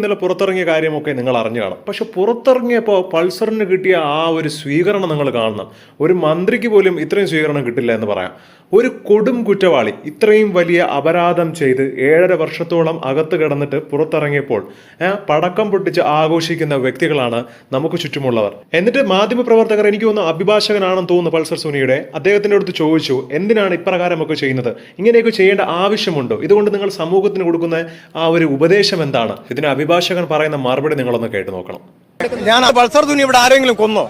ഇന്നലെ പുറത്തിറങ്ങിയ കാര്യമൊക്കെ നിങ്ങൾ അറിഞ്ഞു കാണും. പക്ഷെ പുറത്തിറങ്ങിയപ്പോൾ പൾസറിന് കിട്ടിയ ആ ഒരു സ്വീകരണം നിങ്ങൾ കാണണം. ഒരു മന്ത്രിക്ക് പോലും ഇത്രയും സ്വീകരണം കിട്ടില്ല എന്ന് പറയാം. ഒരു കൊടും കുറ്റവാളി ഇത്രയും വലിയ അപരാധം ചെയ്ത് ഏഴര വർഷത്തോളം അകത്ത് കിടന്നിട്ട് പുറത്തിറങ്ങിയപ്പോൾ പടക്കം പൊട്ടിച്ച് ആഘോഷിക്കുന്ന വ്യക്തികളാണ് നമുക്ക് ചുറ്റുമുള്ളവർ. എന്നിട്ട് മാധ്യമപ്രവർത്തകർ എനിക്ക് തോന്നുന്നു അഭിഭാഷകനാണെന്ന് തോന്നുന്നു പൾസർ സുനിയുടെ. അദ്ദേഹത്തിന്റെ അടുത്ത് ചോദിച്ചു എന്തിനാണ് ഇപ്രകാരമൊക്കെ ചെയ്യുന്നത്? ഇങ്ങനെയൊക്കെ ചെയ്യേണ്ട ആവശ്യമുണ്ടോ? ഇതുകൊണ്ട് നിങ്ങൾ സമൂഹത്തിന് കൊടുക്കുന്ന ആ ഒരു ഉപദേശം എന്താണ്? ഇതിന് അഭിഭാഷകൻ പറയുന്ന മറുപടി നിങ്ങളൊന്ന് കേട്ടു നോക്കണം. ഞാൻ പൾസർ തുണി ഇവിടെ ആരെങ്കിലും കൊന്നോ?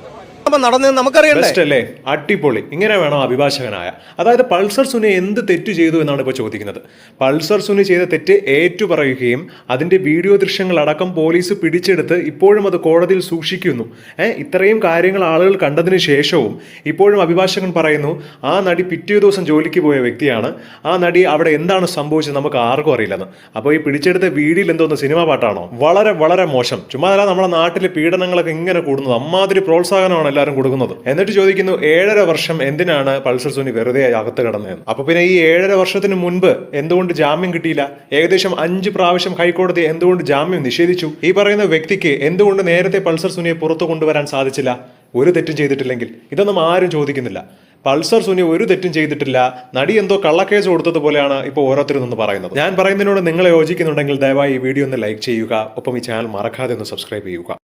അപ്പൊ നടന്നത് നമുക്കറിയണ്ടേ? അടിപൊളി. ഇങ്ങനെ വേണം അഭിഭാഷകനായ. അതായത് പൾസർ സുനി എന്ത് തെറ്റ് ചെയ്തു എന്നാണ് ഇപ്പോൾ ചോദിക്കുന്നത്. പൾസർ സുനി ചെയ്ത തെറ്റ് ഏറ്റുപറയുകയും അതിന്റെ വീഡിയോ ദൃശ്യങ്ങൾ അടക്കം പോലീസ് പിടിച്ചെടുത്ത് ഇപ്പോഴും അത് കോടതിയിൽ സൂക്ഷിക്കുന്നു. ഏഹ് ഇത്രയും കാര്യങ്ങൾ ആളുകൾ കണ്ടതിന് ശേഷവും ഇപ്പോഴും അഭിഭാഷകൻ പറയുന്നു ആ നടി പിറ്റേ ദിവസം ജോലിക്ക് പോയ വ്യക്തിയാണ്. ആ നടി അവിടെ എന്താണ് സംഭവിച്ചത് നമുക്ക് ആർക്കും അറിയില്ലെന്ന്. അപ്പോൾ ഈ പിടിച്ചെടുത്ത വീഡിയോയിൽ എന്തോന്ന് സിനിമ പാട്ടാണോ? വളരെ വളരെ മോശം. ചുമ്മാ നമ്മുടെ നാട്ടിലെ പീഡനങ്ങളൊക്കെ ഇങ്ങനെ കൂടുന്നത്. അമ്മാതിരി പ്രോത്സാഹനമാണ് എല്ലാവരും കൊടുക്കുന്നത്. എന്നിട്ട് ചോദിക്കുന്നു ഏഴര വർഷം എന്തിനാണ് പൾസർ സുനി വെറുതെ അകത്ത് കിടന്നതെന്ന് അപ്പൊ പിന്നെ ഈ ഏഴര വർഷത്തിന് മുൻപ് എന്തുകൊണ്ട് ജാമ്യം കിട്ടിയില്ല? ഏകദേശം അഞ്ച് പ്രാവശ്യം ഹൈക്കോടതി എന്തുകൊണ്ട് ജാമ്യം നിഷേധിച്ചു? ഈ പറയുന്ന വ്യക്തിക്ക് എന്തുകൊണ്ട് നേരത്തെ പൾസർ സുനിയെ പുറത്തു കൊണ്ടുവരാൻ സാധിച്ചില്ല? ഒരു തെറ്റും ചെയ്തിട്ടില്ലെങ്കിൽ. ഇതൊന്നും ആരും ചോദിക്കുന്നില്ല. പൾസർ സുനി ഒരു തെറ്റും ചെയ്തിട്ടില്ല. നടി എന്തോ കള്ളക്കേസ് കൊടുത്തതുപോലെയാണ് ഇപ്പോൾ ഓരോരുത്തരും നിന്ന് പറയുന്നത്. ഞാൻ പറയുന്നതിനോട് നിങ്ങൾ യോജിക്കുന്നുണ്ടെങ്കിൽ ദയവായി ഈ വീഡിയോ ഒന്ന് ലൈക്ക് ചെയ്യുക. ഒപ്പം ഈ ചാനൽ മറക്കാതെ ഒന്ന് സബ്സ്ക്രൈബ് ചെയ്യുക.